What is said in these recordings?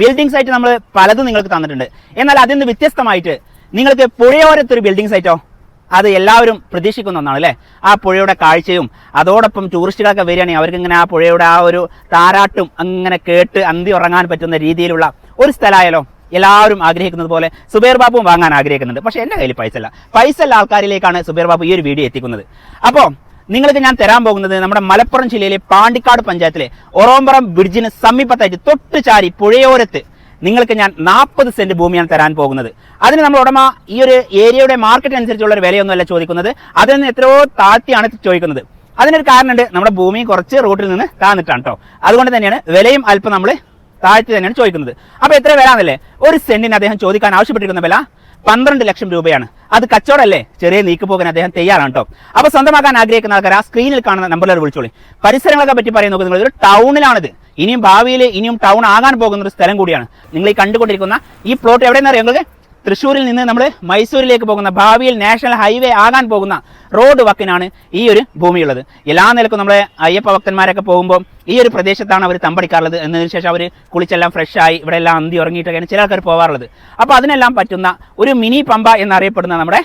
Building site നമ്മൾ പലതും നിങ്ങൾക്ക് തന്നിട്ടുണ്ട്. എന്നാൽ അതിൽ നിന്ന് വ്യത്യസ്തമായിട്ട് നിങ്ങൾക്ക് പുഴയോരത്തൊരു ബിൽഡിംഗ് സൈറ്റോ അത് എല്ലാവരും പ്രതീക്ഷിക്കുന്ന ഒന്നാണ് അല്ലേ? ആ പുഴയുടെ കാഴ്ചയും അതോടൊപ്പം ടൂറിസ്റ്റുകളൊക്കെ വരികയാണെങ്കിൽ അവർക്ക് ഇങ്ങനെ ആ പുഴയുടെ ആ ഒരു താരാട്ടും അങ്ങനെ കേട്ട് അന്തി ഉറങ്ങാൻ പറ്റുന്ന രീതിയിലുള്ള ഒരു സ്ഥലമായാലോ? എല്ലാവരും ആഗ്രഹിക്കുന്നത് പോലെ സുബേർ ബാബുവും വാങ്ങാൻ ആഗ്രഹിക്കുന്നുണ്ട്. പക്ഷേ എന്റെ കയ്യിൽ പൈസ അല്ല പൈസ ഉള്ള ആൾക്കാരിലേക്കാണ് സുബേർ ബാബു ഈ ഒരു വീഡിയോ എത്തിക്കുന്നത്. അപ്പോൾ നിങ്ങൾക്ക് ഞാൻ തരാൻ പോകുന്നത് നമ്മുടെ മലപ്പുറം ജില്ലയിലെ പാണ്ടിക്കാട് പഞ്ചായത്തിലെ ഒറോമ്പറം ബ്രിഡ്ജിന് സമീപത്തായിട്ട് തൊട്ടു ചാരി പുഴയോരത്ത് നിങ്ങൾക്ക് ഞാൻ നാൽപ്പത് സെന്റ് ഭൂമിയാണ് തരാൻ പോകുന്നത്. അതിന് നമ്മൾ ഉടമ ഈ ഒരു ഏരിയയുടെ മാർക്കറ്റ് അനുസരിച്ചുള്ള ഒരു വിലയൊന്നുമല്ല ചോദിക്കുന്നത്. അതിൽ നിന്ന് എത്രയോ താഴ്ത്തിയാണ് ചോദിക്കുന്നത്. അതിനൊരു കാരണമുണ്ട്. നമ്മുടെ ഭൂമി കുറച്ച് റൂട്ടിൽ നിന്ന് താന്നിട്ടാണ് കേട്ടോ അതുകൊണ്ട് തന്നെയാണ് വിലയും അല്പം നമ്മൾ താഴ്ത്തി തന്നെയാണ് ചോദിക്കുന്നത്. അപ്പോൾ എത്ര വില എന്നല്ലേ ഒരു സെന്റിന് അദ്ദേഹം ചോദിക്കാൻ ആവശ്യപ്പെട്ടിരിക്കുന്ന വില പന്ത്രണ്ട് ലക്ഷം രൂപയാണ്. അത് കച്ചവടമല്ലേ? ചെറിയ നീക്കു പോകാൻ അദ്ദേഹം തയ്യാറാണ് കേട്ടോ അപ്പൊ സ്വന്തമാക്കാൻ ആഗ്രഹിക്കുന്ന ആൾക്കാർ ആ സ്ക്രീനിൽ കാണുന്ന നമ്പറിൽ വിളിച്ചോളി. പരിസരങ്ങളൊക്കെ പറ്റി പറയാൻ നോക്കുന്നത് ഒരു ടൗണിലാണിത്. ഇനിയും ഭാവിയിൽ ഇനിയും ടൗൺ ആകാൻ പോകുന്ന ഒരു സ്ഥലം കൂടിയാണ്. നിങ്ങൾ ഈ കണ്ടുകൊണ്ടിരിക്കുന്ന ഈ പ്ലോട്ട് എവിടെയെന്ന് അറിയാം നിങ്ങൾക്ക്? തൃശ്ശൂരിൽ നിന്ന് നമ്മൾ മൈസൂരിലേക്ക് പോകുന്ന ഭാവിയിൽ നാഷണൽ ഹൈവേ ആകാൻ പോകുന്ന റോഡ് വക്കിനാണ് ഈ ഒരു ഭൂമിയുള്ളത്. എല്ലാ നിലക്കും നമ്മളെ അയ്യപ്പ ഭക്തന്മാരൊക്കെ പോകുമ്പോൾ ഈ ഒരു പ്രദേശത്താണ് അവർ തമ്പടിക്കാറുള്ളത്. എന്നതിന് ശേഷം അവർ കുളിച്ചെല്ലാം ഫ്രഷായി ഇവിടെ എല്ലാം അന്തി ഉറങ്ങിയിട്ടൊക്കെയാണ് ചില ആൾക്കാർ പോകാറുള്ളത് അപ്പോൾ അതിനെല്ലാം പറ്റുന്ന ഒരു മിനി പമ്പ എന്നറിയപ്പെടുന്ന നമ്മുടെ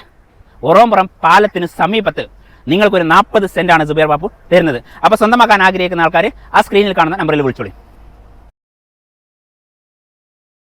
ഒറോമ്പുറം പാലത്തിന് സമീപത്ത് നിങ്ങൾക്കൊരു നാൽപ്പത് സെന്റാണ് സുബേർ ബാബു തരുന്നത്. അപ്പോൾ സ്വന്തമാക്കാൻ ആഗ്രഹിക്കുന്ന ആൾക്കാർ ആ സ്ക്രീനിൽ കാണുന്ന നമ്പറിൽ വിളിച്ചോളി.